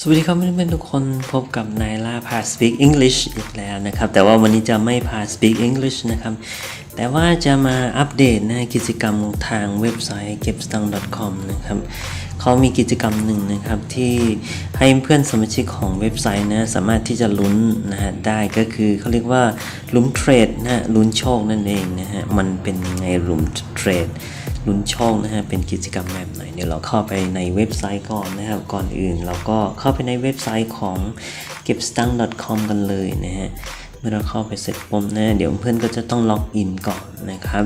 สวัสดีครับเพื่อนๆทุกคนพบกับนายล่าพา Speak English อีกแล้วนะครับ แต่ว่าวันนี้จะไม่พา Speak English นะครับ แต่ว่าจะมาอัปเดตนะกิจกรรมทางเว็บไซต์ getstung.com นะครับเขามีกิจกรรมหนึ่งนะครับ ที่ให้เพื่อนสมาชิกของเว็บไซต์นะสามารถที่จะลุ้นนะฮะได้ก็คือเขาเรียกว่าลุ้นเทรดนะฮะลุ้นโชคนั่นเองนะฮะมันเป็นยังไงลุ้นเทรด ลุ้นโชคนะฮะเป็นกิจกรรมแบบไหนเดี๋ยวเราเข้าไปในเว็บไซต์ก่อนนะครับก่อนอื่น เราก็เข้าไปในเว็บไซต์ของ g e b s t a n g c o m กันเลยนะฮะเมื่อเราเข้าไปเสร็จปุ๊บนะเดี๋ยวเพื่อนก็จะต้องล็อกอินก่อนนะครับ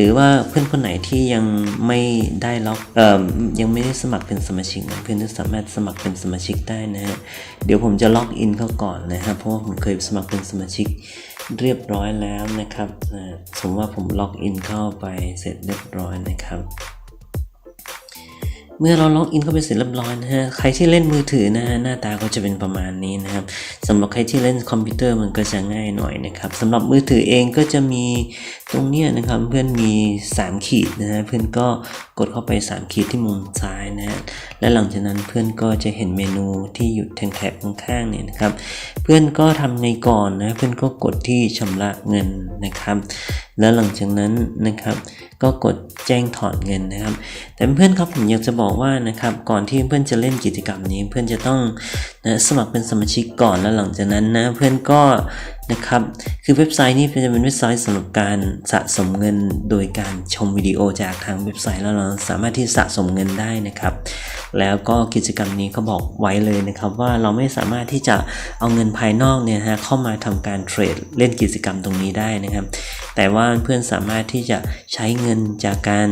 หรือว่าเพื่อนคนไหนที่ยังไม่ได้ล็อกเอ่อยังไม่ได้สมัครเป็นสมาชิกนะเพื่อนที่สามารถสมัครเป็นสมาชิกได้นะฮะเดี๋ยวผมจะล็อกอินเข้าก่อนนะครับเพราะว่าผมเคยสมัครเป็นสมาชิกเรียบร้อยแล้วนะครับนะสมมติว่าผมล็อกอินเข้าไปเสร็จเรียบร้อยนะครับ เมื่อเราล็อกอินเข้าไปเสร็จเรียบร้อยนะฮะ ใครที่เล่นมือถือนะฮะหน้าตาก็จะเป็นประมาณนี้นะครับสำหรับใครที่เล่นคอมพิวเตอร์มันก็จะง่ายหน่อยนะครับสำหรับมือถือเองก็จะมีตรงเนี้ยนะครับเพื่อนมี 3 ขีดนะฮะเพื่อนก็กดเข้าไป 3 ขีดที่มุมซ้ายนะฮะและหลังจากนั้นเพื่อนก็จะเห็นเมนูที่อยู่แถบข้างๆเนี่ยนะครับ เพื่อนก็ทำไงก่อนนะเพื่อนก็กดที่ชำระเงินนะครับ แล้วหลังจากนั้นนะครับ ก็กดแจ้งถอนเงินนะครับ แต่เพื่อนครับผมอยากจะบอกว่านะครับ ก่อนที่เพื่อนจะเล่นกิจกรรมนี้เพื่อนจะต้อง นะสมัครเป็นสมาชิกก่อนแล้วหลังจากนั้นนะเพื่อนก็นะครับคือเว็บไซต์นี้จะเป็นเว็บไซต์สำหรับการสะสมเงินโดยการชมวิดีโอจากทางเว็บไซต์แล้วเราสามารถที่สะสมเงินได้นะครับ แล้วก็กิจกรรมนี้เขาบอกไว้เลยนะครับ ว่าเราไม่สามารถที่จะเอาเงินภายนอกเนี่ยฮะเข้ามาทำการเทรดเล่นกิจกรรมตรงนี้ได้นะครับ แต่ว่าเพื่อนสามารถที่จะใช้เงินจากการ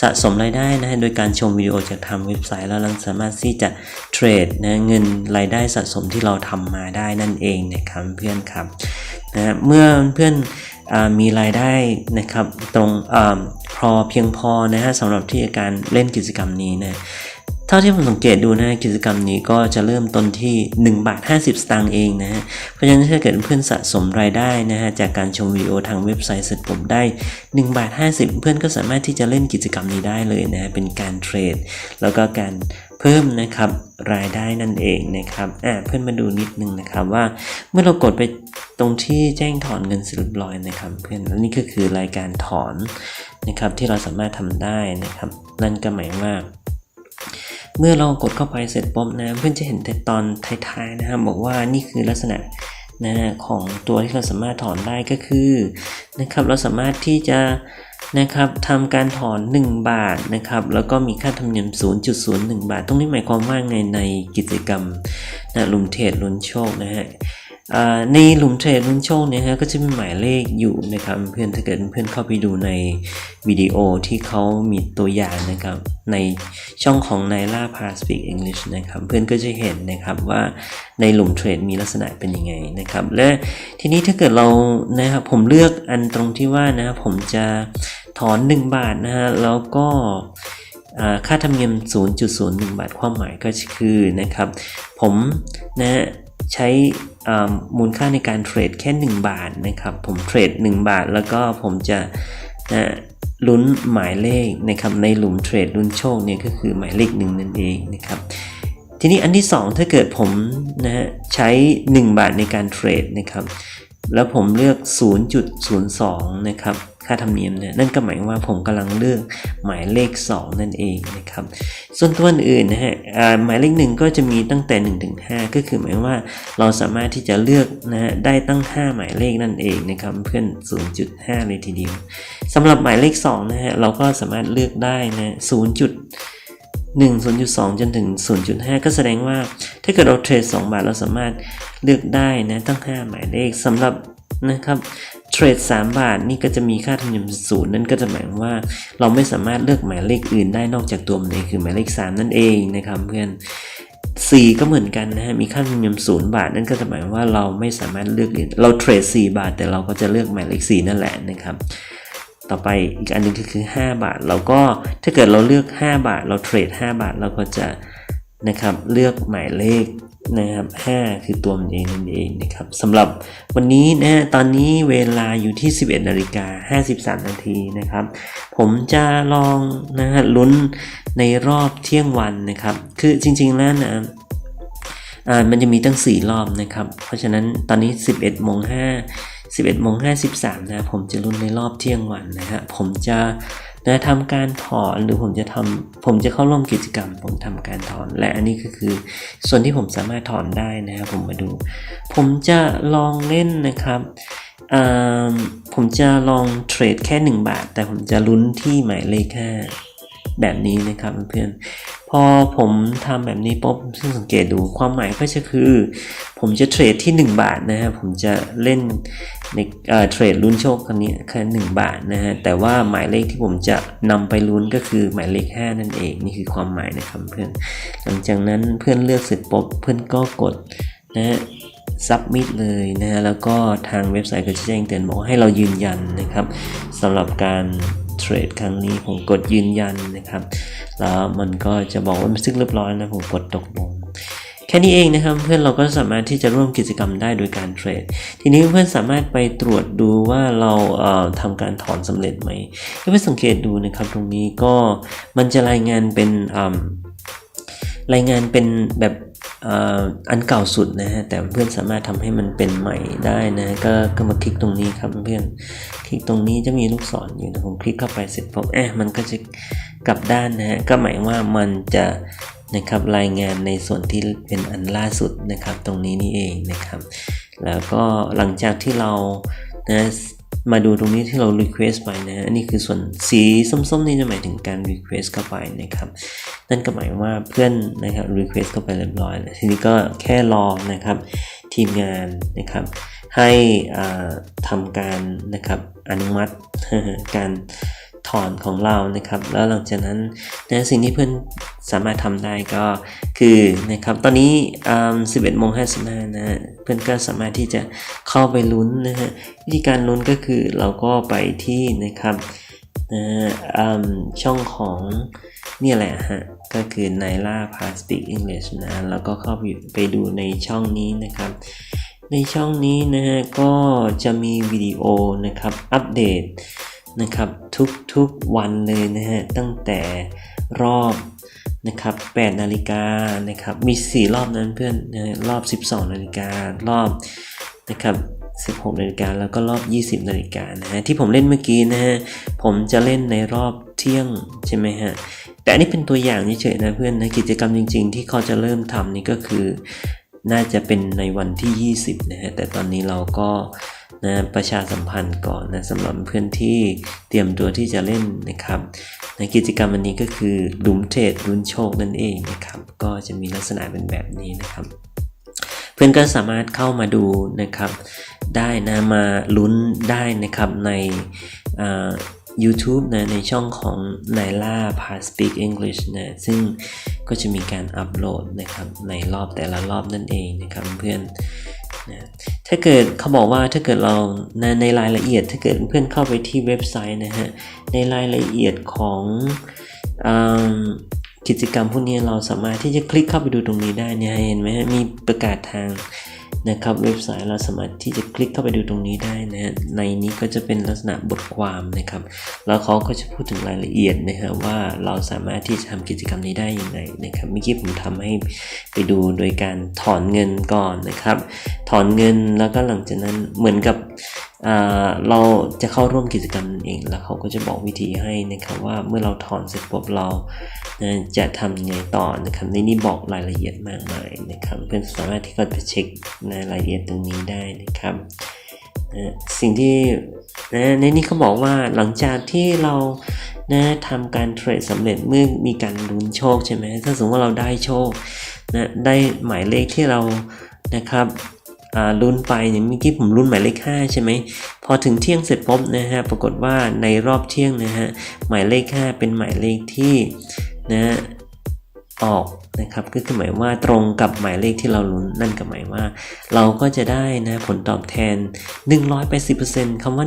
สะสมรายได้นะฮะโดยการชมวิดีโอจากทางเว็บไซต์แล้วเราสามารถที่จะเทรดนะเงินรายได้สะสมที่เราทำมาได้นั่นเองนะครับเพื่อนครับนะฮะเมื่อเพื่อนอมีรายได้นะครับตรงอพอเพียงพอนะฮะสำหรับที่จะการเล่นกิจกรรมนี้นะ เท่าที่ผมสังเกตดูนะกิจกรรมนี้ก็จะเริ่มต้นที่1บาท50 สตางค์เองนะฮะเพราะฉะนั้นถ้าเกิดเพื่อนสะสมรายได้นะฮะจากการชมวิดีโอทางเว็บไซต์เสร็จผมได้1บาท50 เพื่อนก็สามารถที่จะเล่นกิจกรรมนี้ได้เลยนะฮะเป็นการเทรด แล้วก็การเพิ่มนะครับรายได้นั่นเองนะครับอ่าเพื่อนมาดูนิดนึงนะครับว่าเมื่อเรากดไปตรงที่แจ้งถอนเงินเสร็จเรียบร้อยนะครับ เพื่อนแล้วนี่ก็คือรายการถอนนะครับที่เราสามารถทำได้นะครับ นั่นก็หมายว่า เมื่อเรากดเข้าไปเสร็จปุ๊บนะเพื่อนจะเห็นแต่ตอนท้ายๆนะครับบอกว่านี่คือลักษณะนะของตัวที่เราสามารถถอนได้ก็คือนะครับเราสามารถที่จะนะครับทำการถอน 1 บาทนะครับแล้วก็มีค่าธรรมเนียม 0.01 บาท ตรงนี้หมายความว่าไงในกิจกรรมนะลุมเทรดลุ้นโชคนะฮะ ในหลุมเทรดลุ้นโชคเนี่ยฮะก็จะมีหมายเลขอยู่นะครับเพื่อนถ้าเกิดเพื่อนเข้าไปดูในวิดีโอที่เขามีตัวอย่างนะครับในช่องของนายล่าพา Speak English นะครับเพื่อนก็จะเห็นนะครับว่าในหลุมเทรดมีลักษณะเป็นยังไงนะครับและทีนี้ถ้าเกิดเรานะครับผมเลือกอันตรงที่ว่านะผมจะถอน 1 บาทนะฮะแล้วก็ค่าธรรมเนียม 0.01 บาทความหมายก็คือนะครับผมนะใช้ มูลค่าในการเทรดแค่ 1 บาทนะครับ ผมเทรด 1 บาทแล้วก็ผมจะนะลุ้นหมายเลขนะครับในหลุมเทรดลุ้นโชคเนี่ยก็คือหมายเลขหนึ่งนั่นเองนะครับทีนี้อันที่ 2 ถ้าเกิดผมนะฮะใช้ 1 บาทในการเทรดนะครับแล้วผมเลือก 0.02 นะครับ ค่าธรรมเนียมเนี่ยนั่นก็หมายว่าผมกำลังเลือกหมายเลข 2 นั่นเองนะครับ ส่วนตัวอื่นนะฮะหมายเลขหนึ่งก็จะมีตั้งแต่1ถึง5ก็คือหมายว่าเราสามารถที่จะเลือกนะฮะได้ตั้ง 5 หมายเลขนั่นเองนะครับเพื่อน 0.5 เลยทีเดียวสำหรับหมายเลข2นะฮะเราก็สามารถเลือกได้นะ0 1 0.2 จนถึง 0.5 ก็แสดงว่าถ้าเกิดเราเทรด2บาทเราสามารถเลือกได้นะตั้ง 5 หมายเลขสำหรับนะครับ เทรด3 บาทนี่ก็จะมีค่าธรรมเนียมศูนย์นั่นก็จะหมายความว่า เราไม่สามารถเลือกหมายเลขอื่นได้นอกจากตัวมันเองคือหมายเลข 3 นั่นเองนะครับเพื่อน4 ก็เหมือนกันนะฮะ มีค่าธรรมเนียมศูนย์บาท นั่นก็จะหมายความว่าเราไม่สามารถเลือกอื่นเราเทรด 4 บาท แต่เราก็จะเลือกหมายเลข 4 นั่นแหละนะครับ ต่อไปอีกอันหนึงก็คือ 5 บาท เราก็ถ้าเกิดเราเลือก 5 บาท เราเทรด 5 บาท เราก็จะ นะครับ เลือกหมายเลขนะครับ 5 คือตัวมันเองนั่นเองนะครับสำหรับวันนี้นะฮะตอนนี้เวลาอยู่ที่ 11นาฬิกา53 นาทีนะครับ ผมจะลองนะฮะลุ้นในรอบเที่ยงวันนะครับ คือจริง ๆ แล้วนะอ่ามันจะมีตั้ง 4 รอบนะครับ เพราะฉะนั้นตอนนี้ 11โมง5 11โมง53นะผมจะลุ้นในรอบเที่ยงวันนะฮะผมจะ นะทำการถอนหรือผมจะทำผมจะเข้าร่วมกิจกรรม ผมทำการถอน และอันนี้ก็คือ ส่วนที่ผมสามารถถอนได้นะครับผมมาดู ผมจะลองเล่นนะครับผมจะลองเทรดแค่ 1 บาท แต่ผมจะลุ้นที่หมายเลข5แบบนี้นะครับเพื่อน พอผมทำแบบนี้ปุ๊บซึ่งสังเกตดูความหมายก็จะคือ ผมจะเทรดที่ 1 บาทนะฮะผมจะเล่นในเทรดลุ้นโชคคันนี้แค่หนึ่งบาทนะฮะแต่ว่าหมายเลขที่ผมจะนำไปลุ้นก็คือหมายเลข 5 นั่นเองนี่คือความหมายนะครับเพื่อนหลังจากนั้นเพื่อนเลือกเสร็จปุ๊บเพื่อนก็กดนะฮะ submit เลยนะฮะแล้วก็ทางเว็บไซต์ก็จะแจ้งเตือนบอกให้เรายืนยันนะครับสำหรับการ เทรดครั้งนี้ผมกดยืนยันนะครับ แล้วมันก็จะบอกว่ามันซึ่งเรียบร้อยนะผมกดตกลงแค่นี้เองนะครับเพื่อนเราก็สามารถที่จะร่วมกิจกรรมได้โดยการเทรด ทีนี้เพื่อนสามารถไปตรวจดูว่าเราเอ่อทำการถอนสำเร็จไหมก็ไปสังเกตดูนะครับตรงนี้ก็มันจะรายงานเป็นอ่า รายงานเป็นแบบอ,อันเก่าสุดนะฮะแต่เพื่อนสามารถทำให้มันเป็นใหม่ได้นะก็ก็มาคลิกตรงนี้ครับเพื่อนคลิกตรงนี้จะมีลูกศรอยู่นะผมคลิกเข้าไปเสร็จปุ๊บแอะมันก็จะกลับด้านนะฮะก็หมายว่ามันจะนะครับรายงานในส่วนที่เป็นอันล่าสุดนะครับ ตรงนี้นี่เองนะครับ แล้วก็หลังจากที่เรานะ มาดูตรงนี้ที่เรา request ไปนะฮะอันนี้คือส่วนสีส้มๆนี่จะหมายถึงการ request เข้าไปนะครับนั่นก็หมายว่าเพื่อนนะครับ request เข้าไปเรียบร้อยแล้วทีนี้ก็แค่รอนะครับทีมงานนะครับ ให้ทำการนะครับอนุมัติการ ถอนของเรานะครับ แล้วหลังจากนั้นนะสิ่งที่เพื่อนสามารถทำได้ก็คือนะครับตอนนี้อ่า11โมง55นะฮะเพื่อนก็สามารถที่จะเข้าไปลุ้นนะฮะวิธีการลุ้นก็คือเราก็ไปที่นะครับนะอืมช่องของนี่แหละฮะก็คือ Naila p a Speak English นะแล้วก็เข้าไปไปดูในช่องนี้นะครับ ในช่องนี้นะฮะก็จะมีวิดีโอนะครับอัปเดต นะครับทุกๆวันเลยนะฮะตั้งแต่รอบนะครับ8นาฬิกานะครับมี 4 รอบนั้นเพื่อนนะรอบ 12 นาฬิการอบนะครับ16นาฬิกาแล้วก็รอบ 20นาฬิกานะฮะที่ผมเล่นเมื่อกี้นะฮะผมจะเล่นในรอบเที่ยงใช่ไหมฮะแต่อันนี้เป็นตัวอย่างเฉยๆนะเพื่อนนะกิจกรรมจริง ๆ ที่เขาจะเริ่มทำนี่ก็คือ น่าจะเป็นในวันที่ 20นะฮะแต่ตอนนี้เราก็ นะประชาสัมพันธ์ก่อนนะสำหรับเพื่อนที่เตรียมตัวที่จะเล่นนะครับในกิจกรรมวันนี้ก็คือหลุมเทรดลุ้นโชคนั่นเองนะครับ ก็จะมีลักษณะเป็นแบบนี้นะครับ เพื่อนก็สามารถเข้ามาดูนะครับ ได้นะมาลุ้นได้นะครับในอ่า YouTube นะในช่องของ Naila p a Speak English นะซึ่งก็จะมีการอัปโหลดนะครับในรอบแต่ละรอบนั่นเองนะครับเพื่อน นะถ้าเกิดเขาบอกว่าถ้าเกิดเรานในรายละเอียด ถ้าเกิดเพื่อนเข้าไปที่เว็บไซต์นะฮะในรายละเอียดของอกิจกรรมพวกนี้เราสามารถที่จะคลิกเข้าไปดูตรงนี้ได้เนี่ยเห็นไหมมีประกาศทาง นะครับเว็บไซต์เราสามารถที่จะคลิกเข้าไปดูตรงนี้ได้นะในนี้ก็จะเป็นลักษณะบทความนะครับ แล้วเขาก็จะพูดถึงรายละเอียดนะฮะว่าเราสามารถที่จะทำกิจกรรมนี้ได้ยังไงนะครับเมื่อกี้ผมทำให้ไปดูโดยการถอนเงินก่อนนะครับ ถอนเงินแล้วก็หลังจากนั้นเหมือนกับเราจะเข้าร่วมกิจกรรมนั่นเองแล้วเขาก็จะบอกวิธีให้นะครับว่าเมื่อเราถอนเสร็จปุ๊บเราจะทำยังไงต่อนะครับในนี้บอกรายละเอียดมากมายนะครับเพื่อนสามารถที่จะไปเช็คในรายละเอียดตรงนี้ได้นะครับสิ่งที่นะในนี้เขาบอกว่าหลังจากที่เรานะทำการเทรดสำเร็จเมื่อมีการลุ้นโชคใช่ไหมถ้าสมมติว่าเราได้โชคนะได้หมายเลขที่เรานะครับ ลุ้นไปเนี่ยเมื่อกี้ผมลุ้นหมายเลข5ใช่ไหมพอถึงเที่ยงเสร็จปุ๊บนะฮะปรากฏว่าในรอบเที่ยงนะฮะหมายเลข 5 เป็นหมายเลขที่นะฮะออกนะครับก็คือหมายว่าตรงกับหมายเลขที่เราลุ้นนั่นก็หมายว่า เราก็จะได้นะผลตอบแทน 180%คำว่า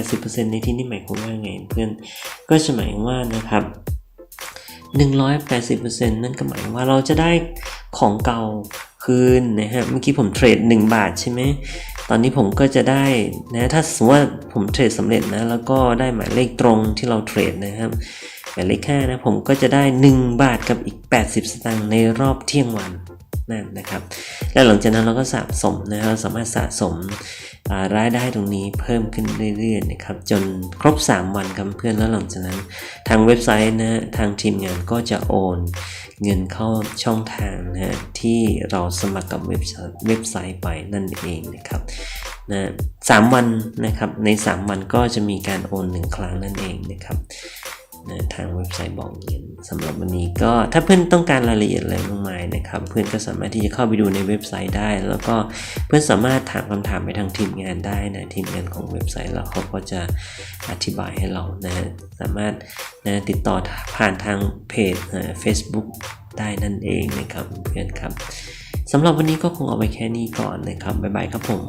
180%ในที่นี้หมายความว่าไงเพื่อนก็จะหมายว่านะครับ180%นั่นก็หมายว่าเราจะได้ของเก่า คืนนะฮะเมื่อกี้ผมเทรด1 บาทใช่ไหมตอนนี้ผมก็จะได้นะถ้าสมมติว่าผมเทรดสำเร็จนะแล้วก็ได้หมายเลขตรงที่เราเทรดนะครับหมายเลข5นะผมก็จะได้ 1 บาทกับอีก 80 สตางค์ในรอบเที่ยงวันนั่นนะครับ และหลังจากนั้นเราก็สะสมนะคราสามารถสะสม รายได้ตรงนี้เพิ่มขึ้นเรื่อยๆนะครับจนครบ 3 วันครับเพื่อนแล้วหลังจากนั้น ทางเว็บไซต์นะทางทีมงานก็จะโอน เงินเข้าช่องทางนะที่เราสมัครกับเว็บไซต์เว็บไซต์ไปนั่นเองนะครับนะสามวันนะครับใน 3 วันก็จะมีการโอนหนึ่งครั้งนั่นเองนะครับ นะทางเว็บไซต์บอกเงินสำหรับวันนี้ก็ถ้าเพื่อนต้องการรายละเอียดอะไรมากมายนะครับ เพื่อนก็สามารถที่จะเข้าไปดูในเว็บไซต์ได้ แล้วก็เพื่อนสามารถถามคำถามไปทางทีมงานได้นะทีมงานของเว็บไซต์แล้วเขาก็จะอธิบายให้เรานะสามารถนะติดต่อผ่านทางเพจเฟซบุ๊กได้นั่นเองนะครับเพื่อนครับสำหรับวันนี้ก็คงเอาไว้แค่นี้ก่อนนะครับบ๊ายบายครับผม